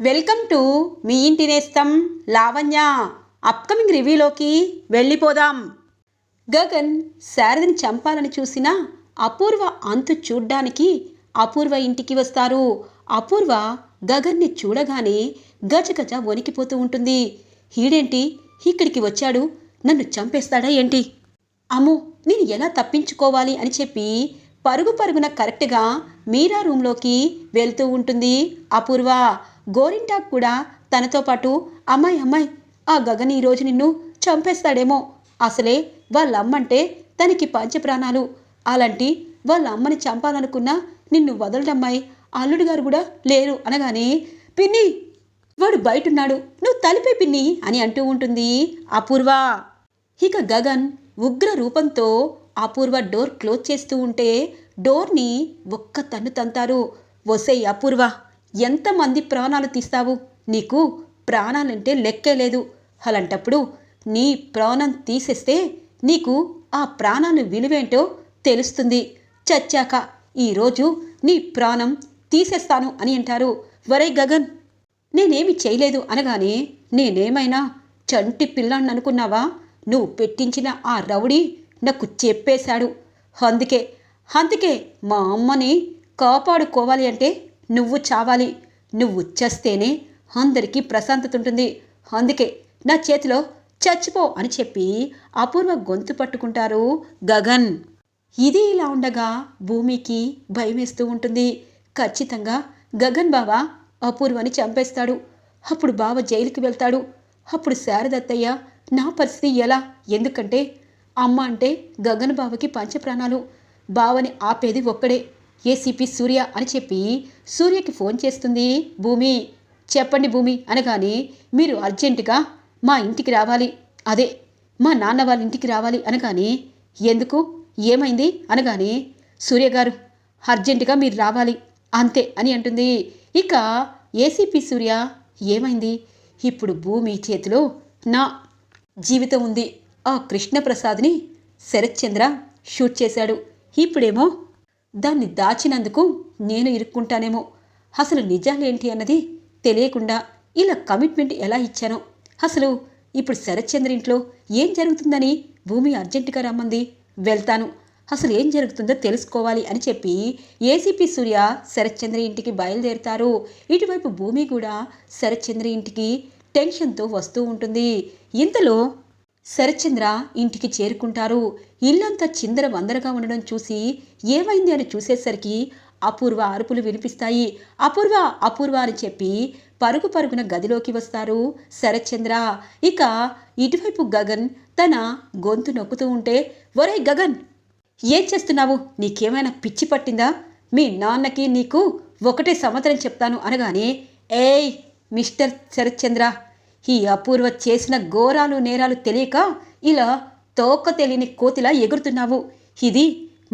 Welcome to me ఇంటి నేస్తం Lavanya. Upcoming రివ్యూలోకి వెళ్ళిపోదాం. గగన్ శారదని చంపాలని చూసిన అపూర్వ అంతు చూడ్డానికి అపూర్వ ఇంటికి వస్తారు. అపూర్వ గగన్ని చూడగానే గజగజ వణికిపోతూ ఉంటుంది. ఈడేంటి ఇక్కడికి వచ్చాడు. నన్ను చంపేస్తాడా ఏంటి? అమ్మో నేను ఎలా తప్పించుకోవాలి అని చెప్పి పరుగు పరుగున కరెక్ట్గా మీరా రూమ్లోకి వెళ్తూ ఉంటుంది అపూర్వ. గోరింటాక్ కూడా తనతో పాటు అమ్మాయి అమ్మాయి ఆ గగన్ ఈరోజు నిన్ను చంపేస్తాడేమో. అసలే వాళ్ళమ్మంటే తనకి పంచప్రాణాలు. అలాంటి వాళ్ళ అమ్మని చంపాలనుకున్నా నిన్ను వదలడమ్మాయి అల్లుడు గారు కూడా లేరు అనగానే పిన్ని వాడు బయటున్నాడు. నువ్వు తలిపే పిన్ని అని అంటూ ఉంటుంది అపూర్వ. ఇక గగన్ ఉగ్ర రూపంతో అపూర్వ డోర్ క్లోజ్ చేస్తూ ఉంటే డోర్ని ఒక్క తన్ను తంతారు. వసే అపూర్వ ఎంతమంది ప్రాణాలు తీస్తావు? నీకు ప్రాణాలంటే లెక్కే లేదు. అలాంటప్పుడు నీ ప్రాణం తీసేస్తే నీకు ఆ ప్రాణాలు విలువేంటో తెలుస్తుంది. చచ్చాక ఈరోజు నీ ప్రాణం తీసేస్తాను అని అంటారు. వరే గగన్ నేనేమి చేయలేదు అనగానే నేనేమైనా చంటి పిల్లాన్ని అనుకున్నావా? నువ్వు పెట్టించిన ఆ రౌడీ నాకు చెప్పేశాడు. అందుకే అందుకే మా అమ్మని కాపాడుకోవాలి అంటే నువ్వు చావాలి. నువ్వు చస్తేనే అందరికీ ప్రశాంతత ఉంటుంది. అందుకే నా చేతిలో చచ్చిపో అని చెప్పి అపూర్వ గొంతు పట్టుకుంటారు గగన్. ఇది ఇలా ఉండగా భూమికి భయమేస్తూ ఉంటుంది. ఖచ్చితంగా గగన్ బావ అపూర్వని చంపేస్తాడు. అప్పుడు బావ జైలుకి వెళ్తాడు. అప్పుడు శారదత్తయ్య నా పరిస్థితి ఎలా? ఎందుకంటే అమ్మ అంటే గగన్ బావకి పంచప్రాణాలు. బావని ఆపేది ఒక్కడే. ఏసీపీ సూర్య అని చెప్పి సూర్యకి ఫోన్ చేస్తుంది. భూమి చెప్పండి భూమి అనగానే మీరు అర్జెంటుగా మా ఇంటికి రావాలి. అదే మా నాన్న వాళ్ళ ఇంటికి రావాలి అనగానే ఎందుకు? ఏమైంది? అనగానే సూర్య గారు అర్జెంటుగా మీరు రావాలి. అంతే అని అంటుంది. ఇక ఏసీపీ సూర్య ఏమైంది? ఇప్పుడు భూమి చేతిలో నా జీవితం ఉంది. ఆ కృష్ణప్రసాద్ని శరత్చంద్ర షూట్ చేశాడు. ఇప్పుడేమో దాన్ని దాచినందుకు నేను ఇరుక్కుంటానేమో. అసలు నిజాలేంటి అన్నది తెలియకుండా ఇలా కమిట్మెంట్ ఎలా ఇచ్చానో. అసలు ఇప్పుడు శరత్చంద్ర ఇంట్లో ఏం జరుగుతుందని భూమి అర్జెంటుగా రమ్మంది. వెళ్తాను. అసలు ఏం జరుగుతుందో తెలుసుకోవాలి అని చెప్పి ఏసీపీ సూర్య శరత్చంద్ర ఇంటికి బయలుదేరుతారు. ఇటువైపు భూమి కూడా శరత్చంద్ర ఇంటికి టెన్షన్తో వస్తూ ఉంటుంది. ఇంతలో శరత్చంద్ర ఇంటికి చేరుకుంటారు. ఇల్లంతా చిందర వందరగా ఉండడం చూసి ఏమైంది అని చూసేసరికి అపూర్వ అరుపులు వినిపిస్తాయి. అపూర్వ అపూర్వ అని చెప్పి పరుగు పరుగున గదిలోకి వస్తారు శరచంద్ర ఇక ఇటువైపు గగన్ తన గొంతు నొక్కుతూ ఉంటే ఒరే గగన్ ఏం చేస్తున్నావు? నీకేమైనా పిచ్చి పట్టిందా? మీ నాన్నకి నీకు ఒకటే సంవత్సరం చెప్తాను అనగానే ఏయ్ మిస్టర్ శరత్చంద్ర ఈ అపూర్వ చేసిన ఘోరాలు నేరాలు తెలియక ఇలా తోక తెలియని కోతిలా ఎగురుతున్నావు. ఇది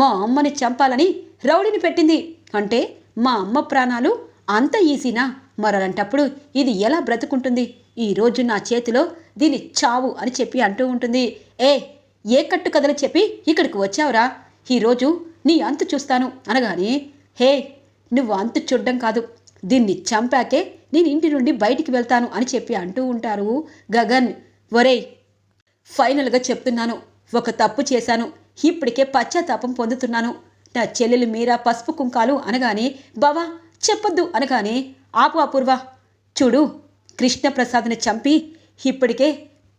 మా అమ్మని చంపాలని రౌడీని పెట్టింది. అంటే మా అమ్మ ప్రాణాలు అంత ఈజీనా? మరలంటప్పుడు ఇది ఎలా బ్రతుకుంటుంది? ఈరోజు నా చేతిలో దీని చావు అని చెప్పి అంటూ ఉంటుంది. ఏ ఏ కట్టు కథలు చెప్పి ఇక్కడికి వచ్చావురా? ఈరోజు నీ అంతు చూస్తాను అనగానే హే నువ్వు అంతు చూడ్డం కాదు. దీన్ని చంపాకే నేను ఇంటి నుండి బయటికి వెళ్తాను అని చెప్పి అంటూ ఉంటారు గగన్. ఒరేయ్ ఫైనల్గా చెప్తున్నాను. ఒక తప్పు చేశాను. ఇప్పటికే పశ్చాత్తాపం పొందుతున్నాను. నా చెల్లెలు మీరా పసుపు కుంకాలు అనగానే బావా చెప్పొద్దు అనగానే ఆపు అపూర్వ చూడు కృష్ణప్రసాద్ని చంపి ఇప్పటికే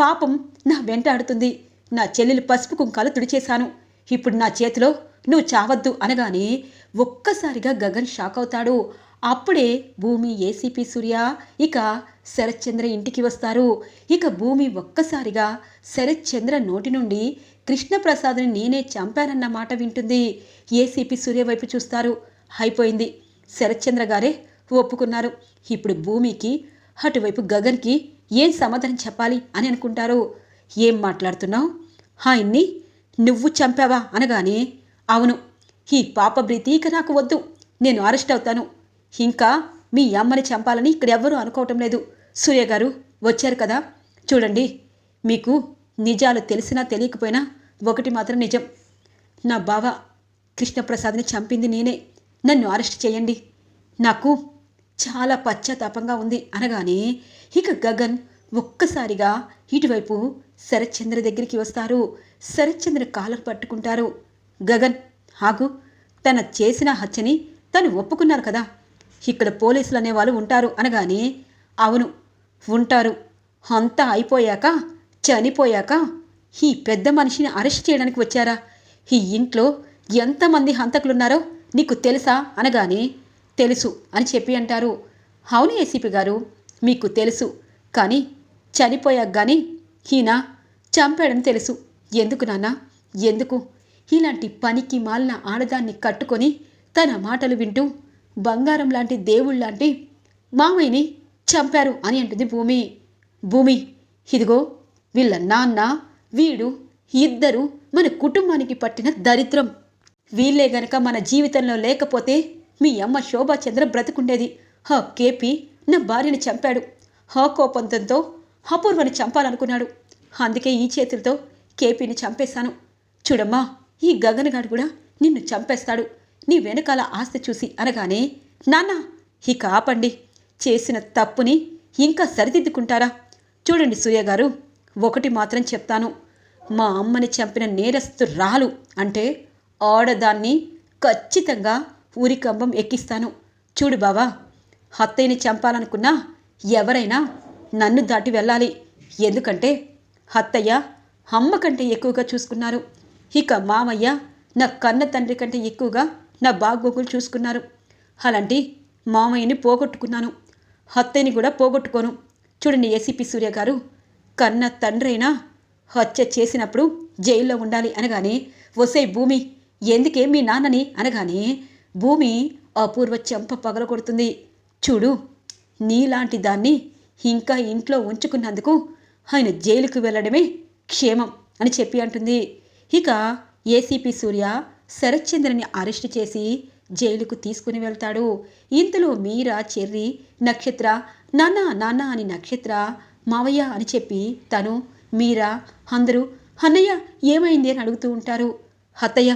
పాపం నా వెంటాడుతుంది నా చెల్లెలు పసుపు కుంకాలు తుడిచేశాను. ఇప్పుడు నా చేతిలో నువ్వు చావద్దు అనగానే ఒక్కసారిగా గగన్ షాక్ అవుతాడు. అప్పుడే భూమి ఏసీపీ సూర్య ఇక శరత్చంద్ర ఇంటికి వస్తారు. ఇక భూమి ఒక్కసారిగా శరత్చంద్ర నోటి నుండి కృష్ణప్రసాద్ని నేనే చంపానన్న మాట వింటుంది. ఏసీపీ సూర్య వైపు చూస్తారు. అయిపోయింది. శరత్చంద్ర గారే ఒప్పుకున్నారు. ఇప్పుడు భూమికి అటువైపు గగన్కి ఏం సమాధానం చెప్పాలి అని అనుకుంటారు. ఏం మాట్లాడుతున్నావు? ఆయన్ని నువ్వు చంపావా? అనగానే అవును. ఈ పాప బ్రీతీక నాకు వద్దు. నేను అరెస్ట్ అవుతాను. ఇంకా మీ అమ్మని చంపాలని ఇక్కడ ఎవ్వరూ అనుకోవటం లేదు. సూర్య గారు వచ్చారు కదా. చూడండి మీకు నిజాలు తెలిసినా తెలియకపోయినా ఒకటి మాత్రం నిజం. నా బావ కృష్ణప్రసాద్ని చంపింది నేనే. నన్ను అరెస్ట్ చేయండి. నాకు చాలా పశ్చాత్తాపంగా ఉంది అనగానే ఇక గగన్ ఒక్కసారిగా ఇటువైపు శరత్చంద్ర దగ్గరికి వస్తారు. శరత్చంద్ర కాలర్ పట్టుకుంటారు. గగన్ ఆగు. తన చేసిన హత్యని తను ఒప్పుకున్నారు కదా. ఇక్కడ పోలీసులు అనేవాళ్ళు ఉంటారు అనగానే అవును ఉంటారు. అంతా అయిపోయాక చనిపోయాక ఈ పెద్ద మనిషిని అరెస్ట్ చేయడానికి వచ్చారా? ఈ ఇంట్లో ఎంతమంది హంతకులున్నారో నీకు తెలుసా? అనగానే తెలుసు అని చెప్పి అంటారు. అవును ఏసీపీ గారు మీకు తెలుసు. కానీ చనిపోయాక కానీ ఈయన చంపాడని తెలుసు. ఎందుకు నాన్న? ఎందుకు? ఇలాంటి పనికి మాలిన ఆడదాన్ని కట్టుకొని తన మాటలు వింటూ బంగారం లాంటి దేవుళ్ళలాంటి మామయ్యని చంపారు అని అంటుంది భూమి. భూమి ఇదిగో వీళ్ళ నాన్న వీడు ఇద్దరు మన కుటుంబానికి పట్టిన దరిద్రం. వీళ్ళే గనక మన జీవితంలో లేకపోతే మీ అమ్మ శోభాచంద్ర బ్రతుకుండేది. హా కేపీ నా భార్యని చంపాడు. హా కోపంతంతో అపూర్వని చంపాలనుకున్నాడు. అందుకే ఈ చేతులతో కేపీని చంపేశాను. చూడమ్మా ఈ గగనగాడు కూడా నిన్ను చంపేస్తాడు. నీ వెనకాల ఆస్తి చూసి అనగానే నాన్న ఇక ఆపండి. చేసిన తప్పుని ఇంకా సరిదిద్దుకుంటారా? చూడండి సూర్య గారు ఒకటి మాత్రం చెప్తాను. మా అమ్మని చంపిన నేరస్తు రాలు అంటే ఆడదాన్ని ఖచ్చితంగా ఊరికంబం ఎక్కిస్తాను. చూడు బావా అత్తయ్యని చంపాలనుకున్నా ఎవరైనా నన్ను దాటి వెళ్ళాలి. ఎందుకంటే అత్తయ్య అమ్మ కంటే ఎక్కువగా చూసుకున్నారు. ఇక మామయ్య నా కన్న తండ్రి కంటే ఎక్కువగా నా బాగోగులు చూసుకున్నారు. అలాంటి మామయ్యని పోగొట్టుకున్నాను. అత్తయ్యని కూడా పోగొట్టుకోను. చూడండి ఏసీపీ సూర్య గారు కన్న తండ్రైనా హత్య చేసినప్పుడు జైల్లో ఉండాలి అనగానే వసే భూమి ఎందుకే మీ నాన్నని అనగానే భూమి అపూర్వ చెంప పగలగొడుతుంది చూడు నీలాంటి దాన్ని ఇంకా ఇంట్లో ఉంచుకున్నందుకు ఆయన జైలుకు వెళ్ళడమే క్షేమం అని చెప్పి అంటుంది. ఇక ఏసీపీ సూర్య శరత్చంద్రని అరెస్ట్ చేసి జైలుకు తీసుకుని వెళ్తాడు. ఇంతలో మీరా చెర్రి నక్షత్ర నాన్న నాన్న అని నక్షత్ర మావయ్య అని చెప్పి తను మీరా అందరూ అన్నయ్య ఏమైంది? అని అడుగుతూ ఉంటారు. అత్తయ్య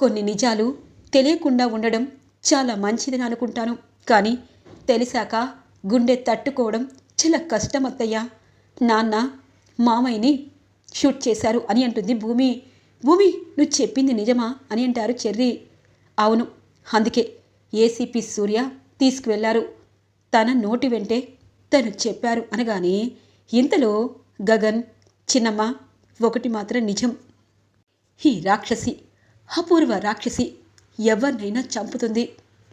కొన్ని నిజాలు తెలియకుండా ఉండడం చాలా మంచిదని అనుకుంటాను. కానీ తెలిసాక గుండె తట్టుకోవడం చాలా కష్టం అత్తయ్య. నాన్న మామయ్యని షూట్ చేశారు అని అంటుంది భూమి. భూమి నువ్వు చెప్పింది నిజమా అని అంటారు చెర్రీ. అవును అందుకే ఏసీపీ సూర్య తీసుకువెళ్ళారు. తన నోటి వెంటే తను చెప్పారు అనగానే ఇంతలో గగన్ చిన్నమ్మ ఒకటి మాత్రం నిజం. ఈ రాక్షసి అపూర్వ రాక్షసి ఎవరినైనా చంపుతుంది.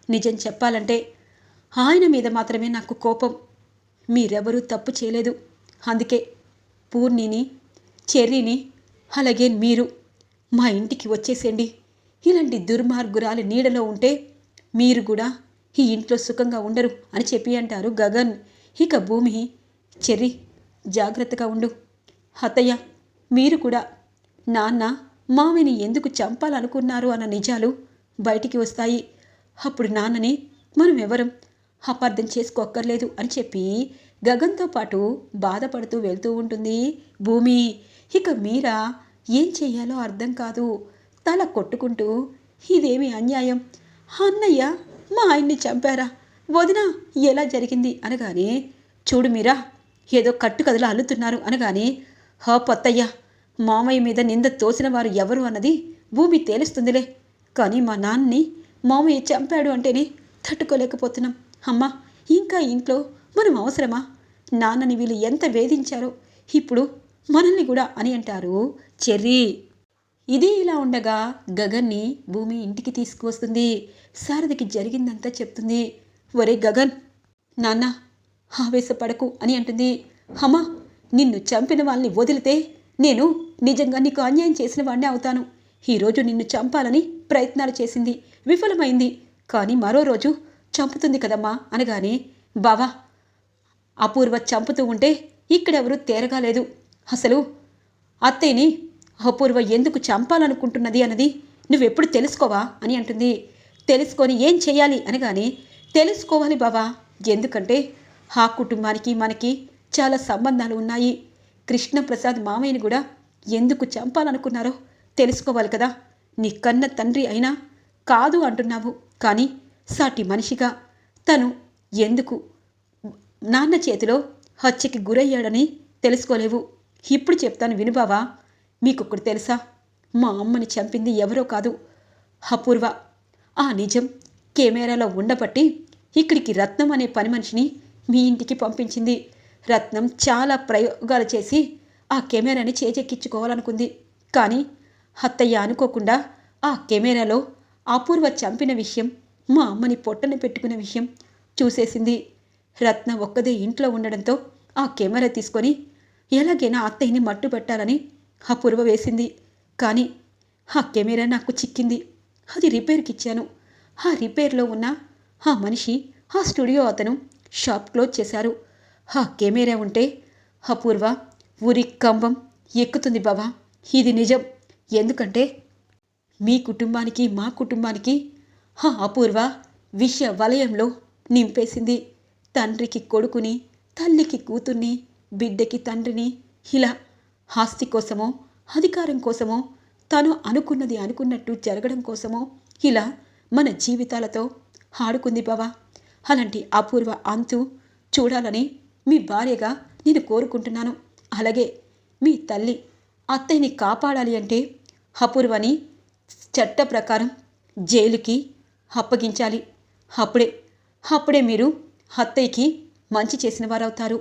నిజం చెప్పాలంటే ఆయన మీద మాత్రమే నాకు కోపం. మీరెవరూ తప్పు చేయలేదు. అందుకే పూర్ణిని చెర్రీని అలాగే మీరు మా ఇంటికి వచ్చేసేయండి. ఇలాంటి దుర్మార్గురాలి నీడలో ఉంటే మీరు కూడా ఈ ఇంట్లో సుఖంగా ఉండరు అని చెప్పి అంటారు గగన్. ఇక భూమి చెర్రి జాగ్రత్తగా ఉండు. అత్తయ్య మీరు కూడా నాన్న మావిని ఎందుకు చంపాలనుకున్నారు అన్న నిజాలు బయటికి వస్తాయి. అప్పుడు నాన్నని మనం ఎవరం అపార్థం చేసుకోక్కర్లేదు అని చెప్పి గగన్తో పాటు బాధపడుతూ వెళ్తూ ఉంటుంది భూమి. ఇక మీరా ఏం చెయ్యాలో అర్థం కాదు. తల కొట్టుకుంటూ ఇదేమి అన్యాయం? అన్నయ్య మా ఆయన్ని చంపారా? వదిన ఎలా జరిగింది? అనగానే చూడు మీరా ఏదో కట్టుకథలు అల్లుతున్నారు. అనగానే హా పొత్తయ్య మామయ్య మీద నింద తోసిన వారు ఎవరు అన్నది భూమి తేలుస్తుందిలే. కానీ మా నాన్నని మామయ్య చంపాడు అంటేనే తట్టుకోలేకపోతున్నాం. అమ్మా ఇంకా ఇంట్లో మనం అవసరమా? నాన్నని వీళ్ళు ఎంత వేధించారో? ఇప్పుడు మనల్ని కూడా అని అంటారు. చెర్రీ. ఇది ఇలా ఉండగా గగన్ని భూమి ఇంటికి తీసుకువస్తుంది. శారదకి జరిగిందంతా చెప్తుంది. ఒరే గగన్! నాన్న ఆవేశపడకు అని అంటుంది. అమ్మా నిన్ను చంపిన వాళ్ళని వదిలితే నేను నిజంగా నీకు అన్యాయం చేసిన వాడినే అవుతాను. ఈరోజు నిన్ను చంపాలని ప్రయత్నాలు చేసింది. విఫలమైంది. కానీ మరో రోజు చంపుతుంది కదమ్మా అనగానే బావా అపూర్వ చంపుతూ ఉంటే ఇక్కడెవరూ తేరగాలేదు. అసలు అత్తయ్యని అపూర్వ ఎందుకు చంపాలనుకుంటున్నది అన్నది నువ్వెప్పుడు తెలుసుకోవా అని అంటుంది. తెలుసుకొని ఏం చేయాలి అనగానే తెలుసుకోవాలి బావా ఎందుకంటే ఆ కుటుంబానికి మనకి చాలా సంబంధాలు ఉన్నాయి. కృష్ణప్రసాద్ మామయ్యని కూడా ఎందుకు చంపాలనుకున్నారో తెలుసుకోవాలి కదా. నీ కన్న తండ్రి అయినా కాదు అంటున్నావు. కానీ సాటి మనిషిగా తను ఎందుకు నాన్న చేతిలో హత్యకి గురయ్యాడని తెలుసుకోలేవు. ఇప్పుడు చెప్తాను వినుబావా మీకొక్కడు తెలుసా? మా అమ్మని చంపింది ఎవరో కాదు. అపూర్వ. ఆ నిజం కెమెరాలో ఉండబట్టి ఇక్కడికి రత్నం అనే పని మనిషిని మీ ఇంటికి పంపించింది. రత్నం చాలా ప్రయోగాలు చేసి ఆ కెమెరాని చేజెక్కించుకోవాలనుకుంది. కానీ అత్తయ్య అనుకోకుండా ఆ కెమెరాలో అపూర్వ చంపిన విషయం మా అమ్మని పొట్టన పెట్టుకున్న విషయం చూసేసింది. రత్న ఒక్కదే ఇంట్లో ఉండడంతో ఆ కెమెరా తీసుకొని ఎలాగైనా అత్తయ్యని మట్టు పెట్టాలని అపూర్వ వేసింది. కానీ ఆ కెమెరా నాకు చిక్కింది. అది రిపేర్కి ఇచ్చాను. ఆ రిపేర్లో ఉన్న ఆ మనిషి ఆ స్టూడియో అతను షాప్ క్లోజ్ చేశారు. ఆ కెమెరా ఉంటే అపూర్వ ఊరి కంబం ఎక్కుతుంది బాబా ఇది నిజం. ఎందుకంటే మీ కుటుంబానికి మా కుటుంబానికి ఆ అపూర్వ విష వలయంలో నింపేసింది. తండ్రికి కొడుకుని తల్లికి కూతుర్ని బిడ్డకి తండ్రిని ఇలా ఆస్తి కోసమో అధికారం కోసమో తను అనుకున్నది అనుకున్నట్టు జరగడం కోసమో ఇలా మన జీవితాలతో ఆడుకుంది బావా. అలాంటి అపూర్వ అంతు చూడాలని మీ భార్యగా నేను కోరుకుంటున్నాను. అలాగే మీ తల్లి అత్తయ్యని కాపాడాలి అంటే అపూర్వని చట్ట ప్రకారం జైలుకి అప్పగించాలి. అప్పుడే అప్పుడే మీరు అత్తయ్యకి మంచి చేసిన వారవుతారు.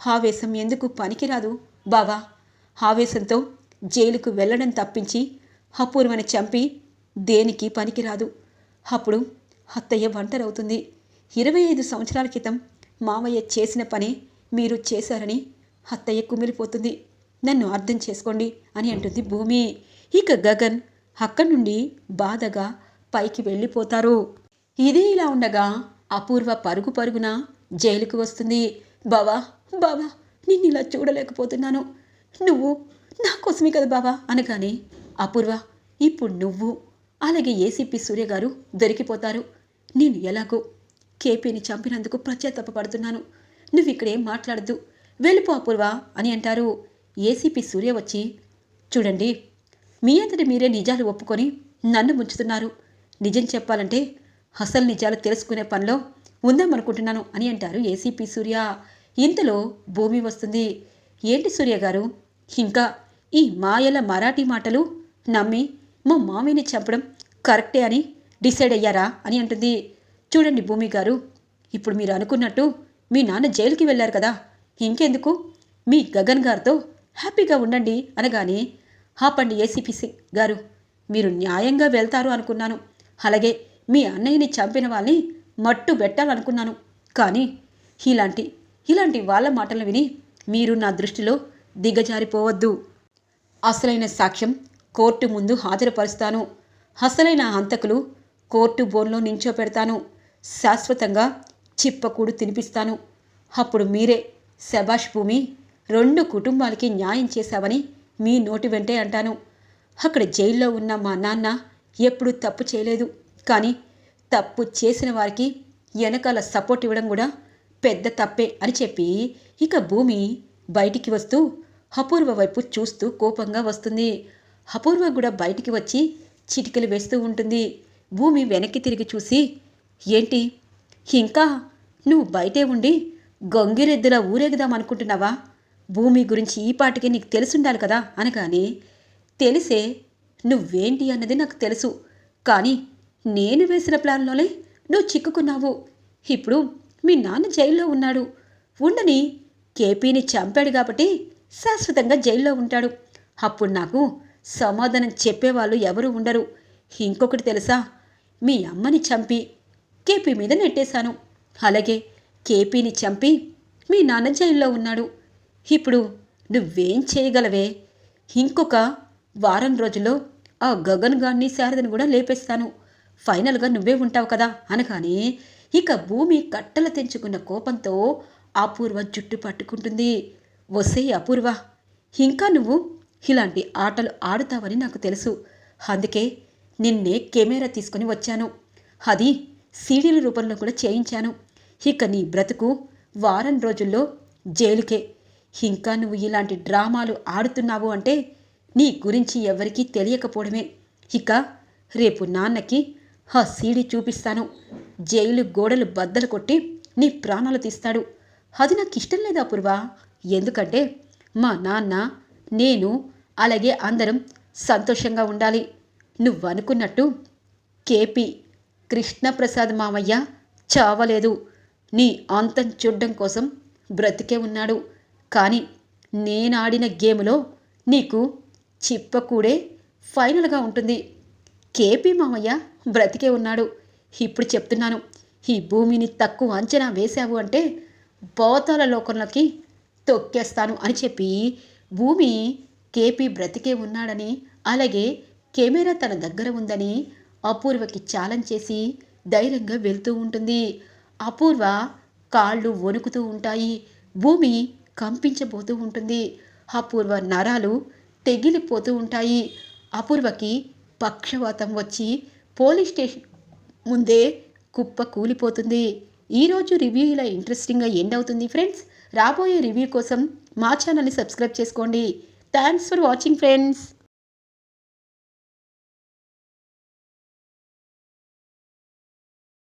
ఆవేశం ఎందుకు పనికిరాదు? బావా ఆవేశంతో జైలుకు వెళ్ళడం తప్పించి అపూర్వని చంపి దేనికి పనికిరాదు? అప్పుడు అత్తయ్య ఒంటరవుతుంది. ఇరవై ఐదు సంవత్సరాల క్రితం మామయ్య చేసిన పని మీరు చేశారని అత్తయ్య కుమిలిపోతుంది. నన్ను అర్థం చేసుకోండి అని అంటుంది భూమి. ఇక గగన్ అక్కడి నుండి బాధగా పైకి వెళ్ళిపోతారు. ఇది ఇలా ఉండగా అపూర్వ పరుగు పరుగున జైలుకు వస్తుంది. బావా బావా నిన్ను ఇలా చూడలేకపోతున్నాను. నువ్వు నా కోసమే కదా బావా అనగానే అపూర్వ ఇప్పుడు నువ్వు అలాగే ఏసీపీ సూర్య గారు దొరికిపోతారు. నేను ఎలాగో కేపీని చంపినందుకు పడుతున్నాను నువ్వు ఇక్కడేం మాట్లాడద్దు. వెళ్ళిపో అపూర్వ అని అంటారు. ఏసీపీ సూర్య వచ్చి చూడండి మీ అంతటి మీరే నిజాలు ఒప్పుకొని నన్ను ముంచుతున్నారు. నిజం చెప్పాలంటే అసలు నిజాలు తెలుసుకునే పనిలో ఉందామనుకుంటున్నాను అని అంటారు ఏసీపీ సూర్య. ఇంతలో భూమి వస్తుంది. ఏంటి సూర్య గారు? ఇంకా ఈ మాయల మరాఠీ మాటలు నమ్మి మా మామిని చంపడం కరెక్టే అని డిసైడ్ అయ్యారా అని అంటుంది. చూడండి భూమి గారు ఇప్పుడు మీరు అనుకున్నట్టు మీ నాన్న జైలుకి వెళ్ళారు కదా. ఇంకెందుకు? మీ గగన్ గారితో హ్యాపీగా ఉండండి అనగానే హాపండి ఏసీపీసీ గారు మీరు న్యాయంగా వెళ్తారు అనుకున్నాను. అలాగే మీ అన్నయ్యని చంపిన వాళ్ళని మట్టు పెట్టాలనుకున్నాను. కానీ ఇలాంటి ఇలాంటి వాళ్ళ మాటలు విని మీరు నా దృష్టిలో దిగజారిపోవద్దు. అసలైన సాక్ష్యం కోర్టు ముందు హాజరుపరుస్తాను. అసలైన హంతకులు కోర్టు బోన్లో నించోపెడతాను. శాశ్వతంగా చిప్పకూడు తినిపిస్తాను. అప్పుడు మీరే శభాష్ భూమి రెండు కుటుంబాలకి న్యాయం చేశావని మీ నోటి వెంటే అంటాను. అక్కడ జైల్లో ఉన్న మా నాన్న ఎప్పుడూ తప్పు చేయలేదు. కానీ తప్పు చేసిన వారికి వెనకాల సపోర్ట్ ఇవ్వడం కూడా పెద్ద తప్పే అని చెప్పి ఇక భూమి బయటికి వస్తూ అపూర్వ వైపు చూస్తూ కోపంగా వస్తుంది. అపూర్వ కూడా బయటికి వచ్చి చిటికలు వేస్తూ ఉంటుంది. భూమి వెనక్కి తిరిగి చూసి ఏంటి? ఇంకా నువ్వు బయటే ఉండి గొంగిరెద్దులా ఊరేగుదాం అనుకుంటున్నావా? భూమి గురించి ఈ పాటికి నీకు తెలుసుండాలి కదా? అనగానే తెలిసే నువ్వేంటి అన్నది నాకు తెలుసు. కానీ నేను వేసిన ప్లాన్లోనే నువ్వు చిక్కుకున్నావు. ఇప్పుడు మీ నాన్న జైల్లో ఉన్నాడు. ఉండని కేపీని చంపాడు కాబట్టి శాశ్వతంగా జైల్లో ఉంటాడు. అప్పుడు నాకు సమాధానం చెప్పేవాళ్ళు ఎవరు ఉండరు. ఇంకొకటి తెలుసా? మీ అమ్మని చంపి కేపీ మీద నెట్టేశాను. అలాగే కేపీని చంపి మీ నాన్న జైల్లో ఉన్నాడు. ఇప్పుడు నువ్వేం చేయగలవే? ఇంకొక వారం రోజుల్లో ఆ గగన్ గాన్ని శారదని కూడా లేపేస్తాను. ఫైనల్గా నువ్వే ఉంటావు కదా అనగానే ఇక భూమి కట్టలు తెంచుకున్న కోపంతో అపూర్వ జుట్టు పట్టుకుంటుంది. వసే అపూర్వ ఇంకా నువ్వు ఇలాంటి ఆటలు ఆడుతావని నాకు తెలుసు. అందుకే నిన్నే కెమెరా తీసుకుని వచ్చాను. అది సీడీల రూపంలో కూడా చేయించాను. ఇక నీ బ్రతుకు వారం రోజుల్లో జైలుకే. ఇంకా నువ్వు ఇలాంటి డ్రామాలు ఆడుతున్నావు అంటే నీ గురించి ఎవరికీ తెలియకపోవడమే. ఇక రేపు నాన్నకి ఆ సీడీ చూపిస్తాను. జైలు గోడలు బద్దలు కొట్టి నీ ప్రాణాలు తీస్తాడు. అది నాకు ఇష్టం లేదు అపూర్వ ఎందుకంటే మా నాన్న నేను అలాగే అందరం సంతోషంగా ఉండాలి. నువ్వు అనుకున్నట్టు కేపీ కృష్ణప్రసాద్ మామయ్య చావలేదు. నీ అంతం చూడ్డం కోసం బ్రతికే ఉన్నాడు. కానీ నేను ఆడిన గేమ్లో నీకు చిప్పకూడే ఫైనల్గా ఉంటుంది. కేపీ మామయ్య బ్రతికే ఉన్నాడు. ఇప్పుడు చెప్తున్నాను ఈ భూమిని తక్కువ అంచనా వేశావు అంటే పోతాల లోకంలోకి తొక్కేస్తాను అని చెప్పి భూమి కేపీ బ్రతికే ఉన్నాడని అలాగే కెమెరా తన దగ్గర ఉందని అపూర్వకి ఛాలెంజ్ చేసి ధైర్యంగా వెళ్తూ ఉంటుంది. అపూర్వ కాళ్ళు వణుకుతూ ఉంటాయి భూమి కంపించబోతూ ఉంటుంది. అపూర్వ నరాలు తెగిలిపోతూ ఉంటాయి. అపూర్వకి పక్షవాతం వచ్చి పోలీస్ స్టేషన్ ముందే కుప్ప కూలిపోతుంది. ఈరోజు రివ్యూ ఇలా ఇంట్రెస్టింగ్గా ఎండ్ అవుతుంది ఫ్రెండ్స్ రాబోయే రివ్యూ కోసం మా ఛానల్ని సబ్స్క్రైబ్ చేసుకోండి. Thanks for watching friends